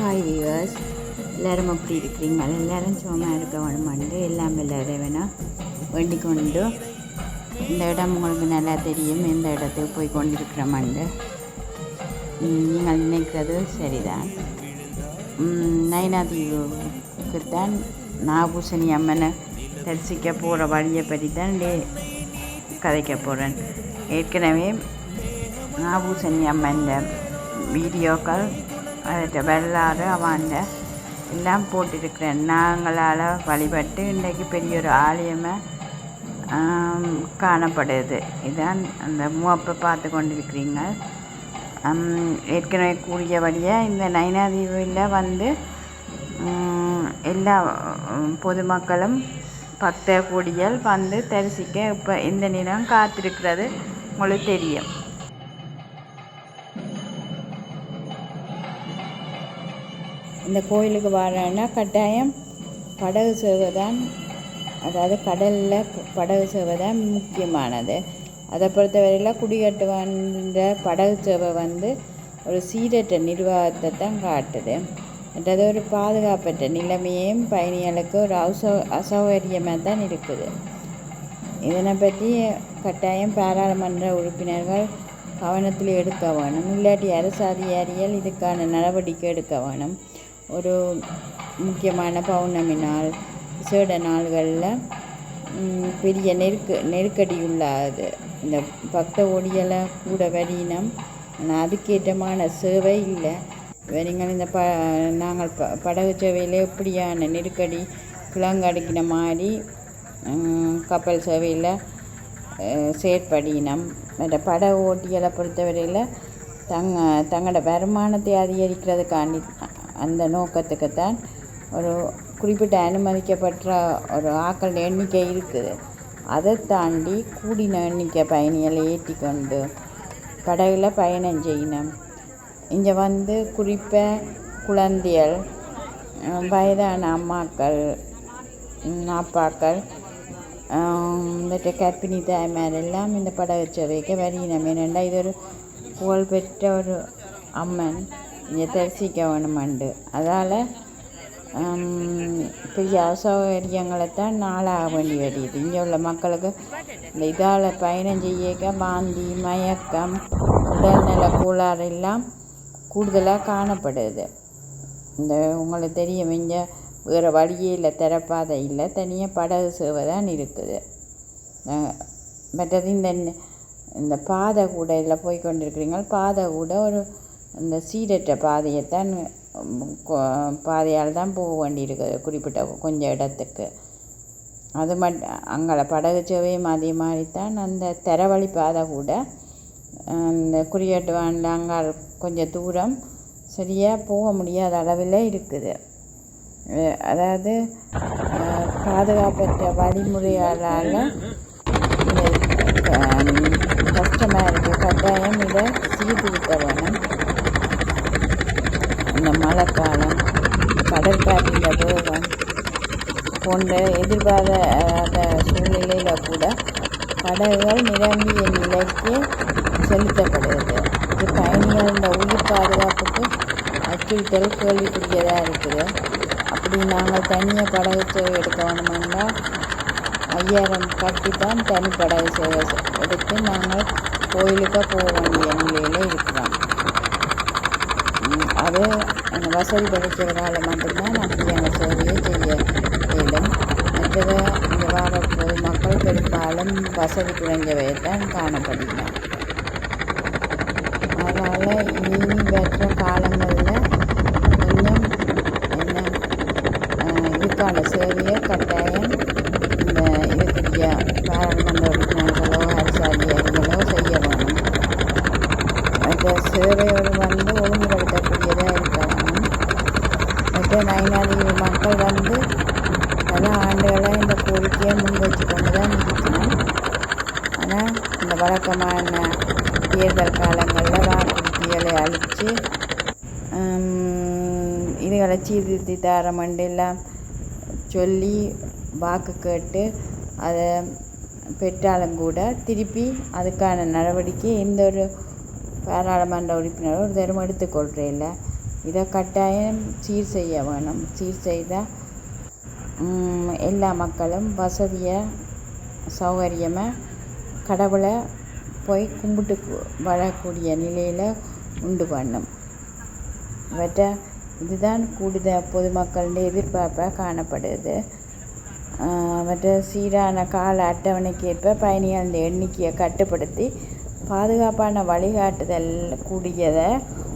Hi viewers எல்லோரும் அப்படி இருக்கிறீங்க? எல்லோரும் சும்மா இருக்க வேணுமாண்டு எல்லாமே எல்லாரும் வேணால் வேண்டிக் கொண்டு இந்த இடம் உங்களுக்கு நல்லா தெரியும். இந்த இடத்துக்கு போய் கொண்டிருக்கிறோமாண்டு நீங்கள் நினைக்கிறது சரிதான். ம், நயினாதீவுக்குத்தான் நாகூசணி அம்மனை தரிசிக்க போகிற வழியை பற்றி தான் டே கதைக்க போகிறேன் ஏற்கனவே நாகூசணி அம்மன் வீடியோக்கள் வெள்ளாறு வரலாறு எல்லாம் போட்டிருக்கிறேன். நாங்களால் வழிபட்டு இன்றைக்கு பெரிய ஒரு ஆலயமாக காணப்படுது. இதான் அந்த மூவப்பை பார்த்து கொண்டிருக்கிறீங்க. ஏற்கனவே கூறியபடியே இந்த நயனாதீவில் வந்து எல்லா பொதுமக்களும் பக்த கூடியல் வந்து தரிசிக்க இப்போ இந்த நிலம் காத்திருக்கிறது. உங்களுக்கு தெரியும். இந்த கோயிலுக்கு வரேன்னா கட்டாயம் படகு சேவை தான் அதாவது கடலில் படகு சேவை தான் முக்கியமானது. அதை பொறுத்தவரையில் குடிகட்டுவன்ற படகு சேவை வந்து ஒரு சீரற்ற நிர்வாகத்தை தான் காட்டுது. மற்றது ஒரு பாதுகாப்பற்ற நிலைமையும் பயணிகளுக்கு ஒரு அசௌ அசௌகரியமாக தான் இருக்குது. இதனை பற்றி கட்டாயம் பாராளுமன்ற உறுப்பினர்கள் கவனத்தில் எடுக்க வேணும். இல்லாட்டி அரசு அதிகாரிகள் இதுக்கான நடவடிக்கை எடுக்க வேணும். ஒரு முக்கியமான பௌர்ணமி நாள் விசேட நாள்களில் பெரிய நெருக்க நெருக்கடி உள்ளாது இந்த பக்த ஒடியலை கூட வரினம் ஆனால் அதுக்கேற்றமான சேவை இல்லை நீங்கள் இந்த ப நாங்கள் ப படகு சேவையில் எப்படியான நெருக்கடி கிழங்கடுக்கின மாதிரி கப்பல் சேவையில் செயற்படினம் மற்ற பட ஓட்டிகளை பொறுத்தவரையில் தங்க தங்களோட வருமானத்தை அதிகரிக்கிறதுக்காண்டி அந்த நோக்கத்துக்குத்தான் ஒரு குறிப்பிட்ட அனுமதிக்கப்பட்ட ஒரு ஆக்கள் எண்ணிக்கை இருக்குது. அதை தாண்டி கூடின எண்ணிக்கை பயணிகளை ஏற்றி கொண்டு படகுல பயணம் செய்யணும் இங்கே வந்து குறிப்பாக குழந்தைகள் வயதான அம்மாக்கள் அப்பாக்கள் இந்த கர்ப்பிணி தாய்மார் எல்லாம் இந்த படகு சேவைக்கு வரியினம் ஏனென்றால் இது ஒரு புகழ்பெற்ற ஒரு அம்மன். இங்கே தரிசிக்க வேணுமெண்டு அதால் பெரிய அசௌகரியங்களைத்தான் நாளாக வேண்டி வருது இங்கே உள்ள மக்களுக்கு இந்த இதால் பயணம் செய்யக்க வாந்தி மயக்கம் உடல்நல கோளாறு எல்லாம் கூடுதலாக காணப்படுது. இந்த உங்களுக்கு தெரியும் இங்கே வேறு வழியே இல்லை திறப்பாதை இல்லை தனியாக படகு சேவை தான் இருக்குது. அஹ் மற்றது இந்த இந்த பாதை கூட இதில் போய் கொண்டிருக்கிறீங்க. பாதை கூட ஒரு இந்த சீரற்ற பாதையைத்தான் பாதையால் தான் போக வேண்டியிருக்குது குறிப்பிட்ட கொஞ்சம் இடத்துக்கு. அது மட் அங்கே படகு சேவையும் அதே மாதிரி தான் அந்த தரவழி பாதை கூட அந்த குறியீட்டு அங்கால் கொஞ்சம் தூரம் சரியாக போக முடியாத அளவில் இருக்குது. அதாவது பாதுகாப்பற்ற வழிமுறையால் கஷ்டமாக இருக்குது கட்டாயம் இதை சீர்திருத்த வேணும். இந்த மழைக்காலம் காலம் கடற்காற்றின் வேகம் போன்ற எதிர்பாராத சூழ்நிலையில் கூட படகுகள் நிரம்பிய நிலைக்கு செலுத்தப்படுகிறது. இது பயணிகளின் உயிர் பாதுகாப்புக்கு அச்சுறுத்தல் கேள்விக்குரியதாக இருக்குது அப்படி நாங்கள் தனியாக படகு சேவை எடுக்க வேணுமென்னா ஐயாயிரம் கட்டி தான் தனி படகு சேவை எடுத்து நாங்கள் கோயிலுக்கு போக வேண்டிய நிலையில் இருக்கிறோம். ம், அந்த வசதி படைக்கிறதால மட்டும்தான் அப்படியான சேவையை செய்ய இயலும் மற்றது இங்கே வர பொதுமக்கள் பெரும்பாலும் வசதி குறைஞ்சவையை தான் காணப்படுகிறோம் அதனால் இனி பெற்ற காலங்களில் இன்னும் என்ன இதுக்கான சேவையை கட் இந்த இதுக்குரிய பாராளுமன்ற உறுப்பினர்களோ அரசு அதிகாரிகளோ செய்ய வேணும் மற்ற சேவையோடு வந்து ஒழுங்குபடுத்தக்கூடியதாக இருக்க வேணும் மற்ற நயனாதீவு மக்கள் வந்து பல ஆண்டுகளாக இந்த கோரிக்கையை முன் வச்சு கொண்டு தான் இருக்கணும் ஆனால் இந்த வழக்கமான தேர்தல் காலங்களில் வாக்குறுதிகளை அழித்து இதுகளை சீர்திருத்தி தரமண்டு மண்டெல்லாம் சொல்லி வாக்கு கேட்டு அதை பெற்றாலும் கூட திருப்பி அதுக்கான நடவடிக்கை எந்த ஒரு பாராளுமன்ற உறுப்பினரும் ஒரு தரம் எடுத்துக்கொள்கிறே இல்லை. இதை கட்டாயம் சீர் செய்ய வேணும். சீர் செய்தால் எல்லா மக்களும் வசதியாக சௌகரியமாக கடவுளை போய் கும்பிட்டு வரக்கூடிய நிலையில் உண்டு பண்ணும். இவற்றை இதுதான் கூடுதல் பொதுமக்களுடைய எதிர்பார்ப்பாக காணப்படுது. அவற்றை சீரான கால அட்டவணைக்கு ஏற்ப பயணிகளின் எண்ணிக்கையை கட்டுப்படுத்தி பாதுகாப்பான வழிகாட்டுதல் கூடியதை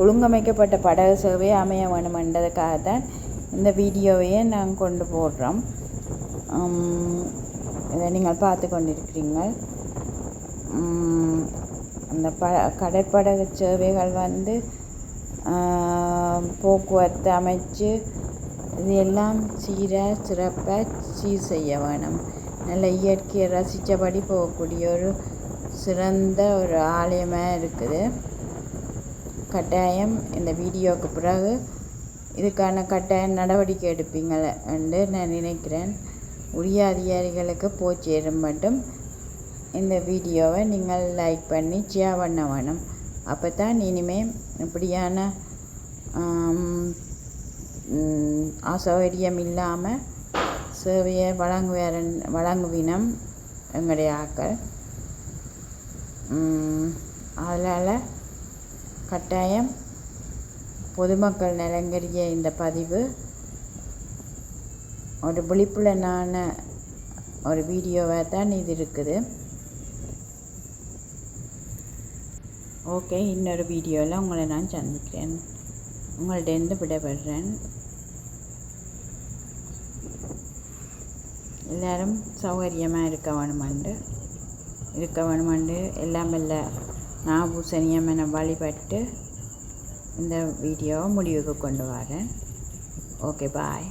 ஒழுங்கமைக்கப்பட்ட படகு சேவை அமைய வேணுமென்றதுக்காகத்தான் இந்த வீடியோவையே நாங்கள் கொண்டு போடுறோம். இதை நீங்கள் பார்த்து கொண்டிருக்கிறீங்கள் அந்த ப கடற்படகு சேவைகள் வந்து போக்குவரத்து அமைச்சு இது எல்லாம் சீராக சிறப்பாக சீர் செய்ய வேணும். நல்ல இயற்கையை ரசித்தபடி போகக்கூடிய ஒரு சிறந்த ஒரு ஆலயமாக இருக்குது. கட்டாயம் இந்த வீடியோவுக்கு பிறகு இதுக்கான கட்டாயம் நடவடிக்கை எடுப்பீங்கள என்று நான் நினைக்கிறேன். உரிய அதிகாரிகளுக்கு போய் சேரும் மட்டும் இந்த வீடியோவை நீங்கள் லைக் பண்ணி ஷேர் பண்ண வேணும். அப்போ தான் இனிமேல் இப்படியான அசௌகரியம் இல்லாமல் சேவையை வழங்குவார் வழங்குவினம் எங்களுடைய ஆக்கள். அதனால் கட்டாயம் பொதுமக்கள் நலங்கரிய இந்த பதிவு. ஒரு விழிப்புலனான ஒரு வீடியோவாக தான் இது இருக்குது. ஓகே இன்னொரு வீடியோவில் உங்களை நான் சந்திக்கிறேன். உங்கள்கிட்டேருந்து விடப்படுறேன் எல்லோரும் சௌகரியமாக இருக்க வேணுமெண்டு இருக்க வேணுமென்று எல்லாம் இல்லை. நாபூசணியம்மனை வழிபட்டு இந்த வீடியோவை முடிவுக்கு கொண்டு வரேன். Okay bye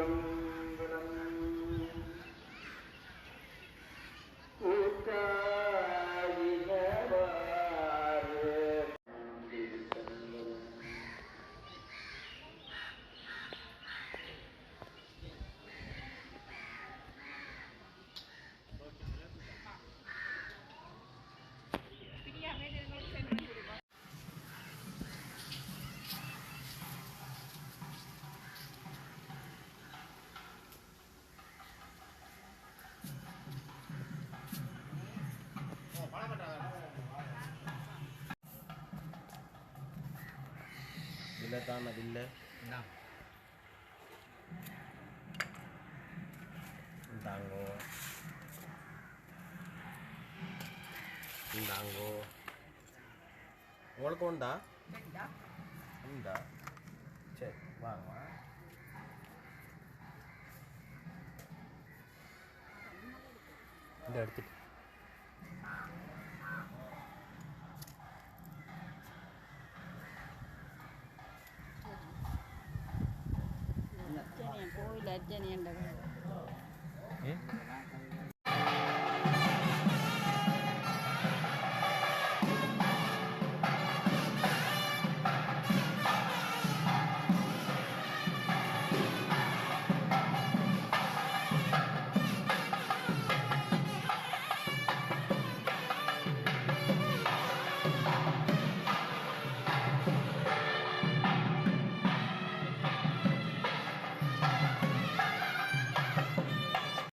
from தான் அது இல்லை. இந்தாங்கோ. இந்தாங்கோ. உங்களுக்கு உண்டா? உண்டா? சரி வாங்க. இந்த எடுத்துட்டு പോയില്ല അച്ഛനെ ഉണ്ടോ ഏ